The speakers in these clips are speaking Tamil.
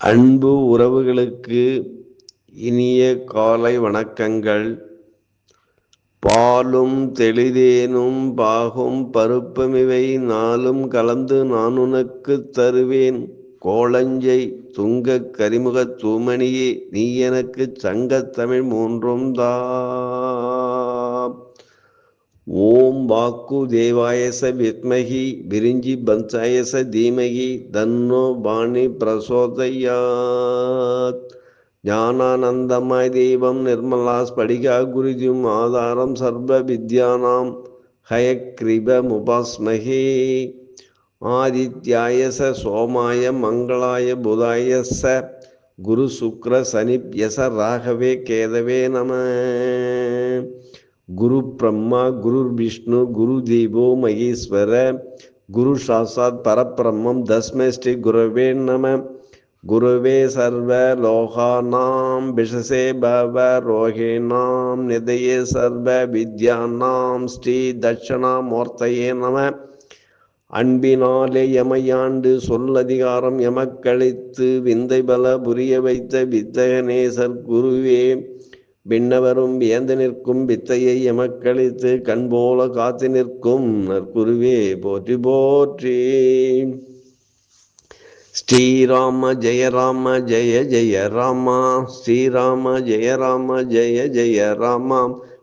அன்பு உறவுகளுக்கு இனிய காலை வணக்கங்கள். பாலும் தெளிதேனும் பாகும் பருப்பமிவை நாளும் கலந்து நான் உனக்கு தருவேன். கோளஞ்சை துங்க கரிமுக தூமணியே நீ எனக்கு சங்கத்தமிழ் மூன்றும் தா. ஓம் வாக்கு தேவாயச வித்மகி விரிஞ்சி பஞ்சாயச தீமகி தன்னோ பாணி பிரசோதயாத். ஞானானந்தமாய் தெய்வம் நிர்மலா ஸ்படிகா குருஜும் ஆதாரம் சர்வ வித்யானாம் ஹயக்ரிபமுபாஸ்மகே ஆதித்யாயச சோமாய மங்களாய புதாயச குரு சுக்ர சனிப்யச ராகவே கேதவே நம. குரு பிரம்மா குரு விஷ்ணு குரு தேவோ மகேஸ்வர குரு சாசாத் பரபிரம்மம் தஸ்மை ஸ்ரீ குருவே நம. குருவே சர்வ லோகானாம் விஷசே பவ ரோகிணாம் நிதயே சர்வ வித்யானாம் ஸ்ரீ தட்சணாமூர்த்தையே நம. அன்பினாலே எமையாண்டு சொல்லதிகாரம் எமக்களித்து விந்தை பல புரிய வைத்த வித்தகனேசர் குருவே பின்னவரும் வியந்து நிற்கும் வித்தையை எமக்களித்து கண்போல காத்து நிற்கும் நற்குருவே போற்றி போற்றி. ஸ்ரீராம ஜெய ராம ஜெய ஜெய ராமா. ஸ்ரீராம ஜெய ராம ஜெய ஜெய ராமா.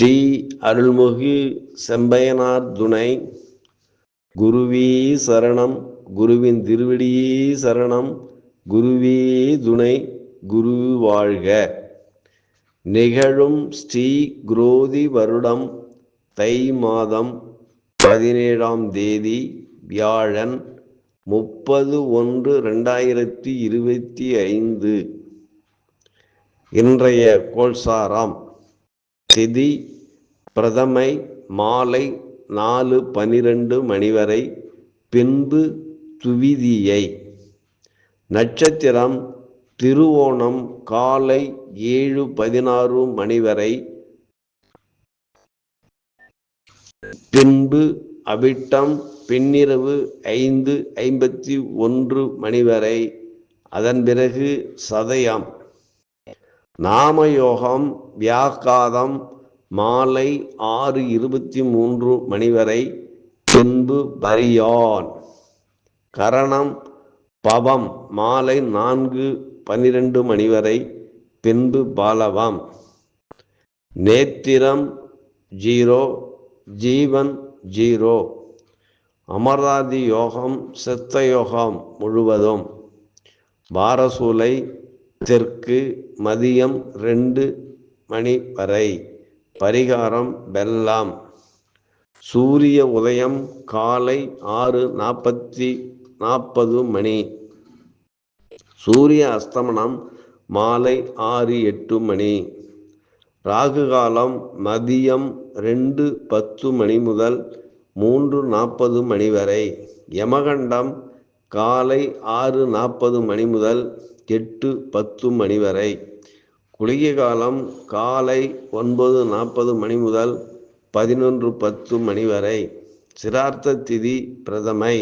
ஸ்ரீ அருள்முகி செம்பையனார் துணை. குருவி சரணம் குருவின் திருவடியே சரணம் குருவே துணை குரு வாழ்க. நிகழும் ஸ்ரீ குரோதி வருடம் தை மாதம் பதினேழாம் தேதி வியாழன் முப்பது ஒன்று ரெண்டாயிரத்தி இருபத்தி ஐந்து. இன்றைய கோல்சாராம். திதி பிரதமை மாலை நாலு பனிரெண்டு மணி வரை பின்பு துவிதியை. நட்சத்திரம் திருவோணம் காலை ஏழு பதினாறு மணி வரை பின்பு அவிட்டம் பின்னிரவு ஐந்து ஐம்பத்தி ஒன்று மணி வரை அதன் பிறகு சதயம். நாமயோகம் வியாக்காதம் மாலை ஆறு இருபத்தி மூன்று மணி வரை பின்பு பரியான் கரணம் பவம் மாலை நான்கு பன்னிரண்டு மணி வரை பின்பு பாலவம். நேத்திரம் ஜீரோ ஜீவன் ஜீரோ. அமராதி யோகம் சித்த யோகம் முழுவதும். பாரசூலை தெற்கு மதியம் ரெண்டு மணி வரை. பரிகாரம் பெல்லாம் சூரிய உதயம் காலை ஆறு நாற்பத்தி நாற்பது மணி. சூரிய அஸ்தமனம் மாலை ஆறு எட்டு மணி. ராகு காலம் மதியம் ரெண்டு பத்து மணி முதல் மூன்று நாற்பது மணி வரை. யமகண்டம் காலை ஆறு நாற்பது மணி முதல் எட்டு பத்து மணி வரை. குளிகை காலம் காலை ஒன்பது நாற்பது மணி முதல் பதினொன்று பத்து மணி வரை. சிரார்த்த திதி பிரதமை.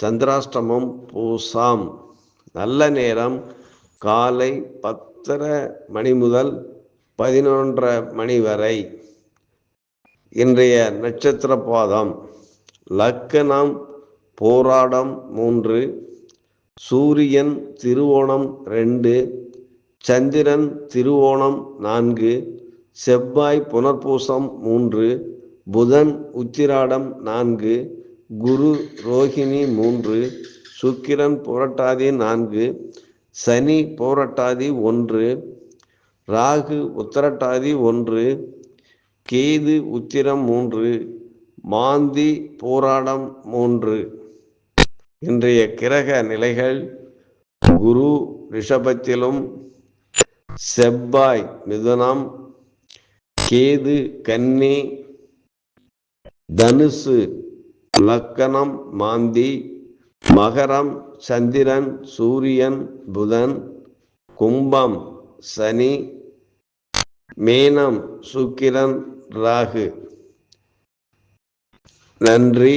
சந்திராஷ்டமம் பூசாம். நல்ல நேரம் காலை பத்தரை மணி முதல் பதினொன்றரை மணி வரை. இன்றைய நட்சத்திர பாதம். லக்கணம் போராடம் மூன்று. சூரியன் திருவோணம் ரெண்டு சந்திரன் திருவோணம் நான்கு செவ்வாய் புனர்பூசம் மூன்று புதன் உத்திராடம் நான்கு குரு ரோஹிணி மூன்று சுக்கிரன் புரட்டாதி நான்கு சனி போரட்டாதி ஒன்று ராகு உத்தரட்டாதி ஒன்று கேது உத்திரம் மூன்று மாந்தி போராடம் மூன்று. இன்றைய கிரக நிலைகள் குரு ரிஷபத்திலும் செவ்வாய் மிதுனம் கேது கன்னி தனுசு லக்கணம் மாந்தி மகரம் சந்திரன் சூரியன் புதன் கும்பம் சனி மேனம் சுக்கிரன் ராகு. நன்றி.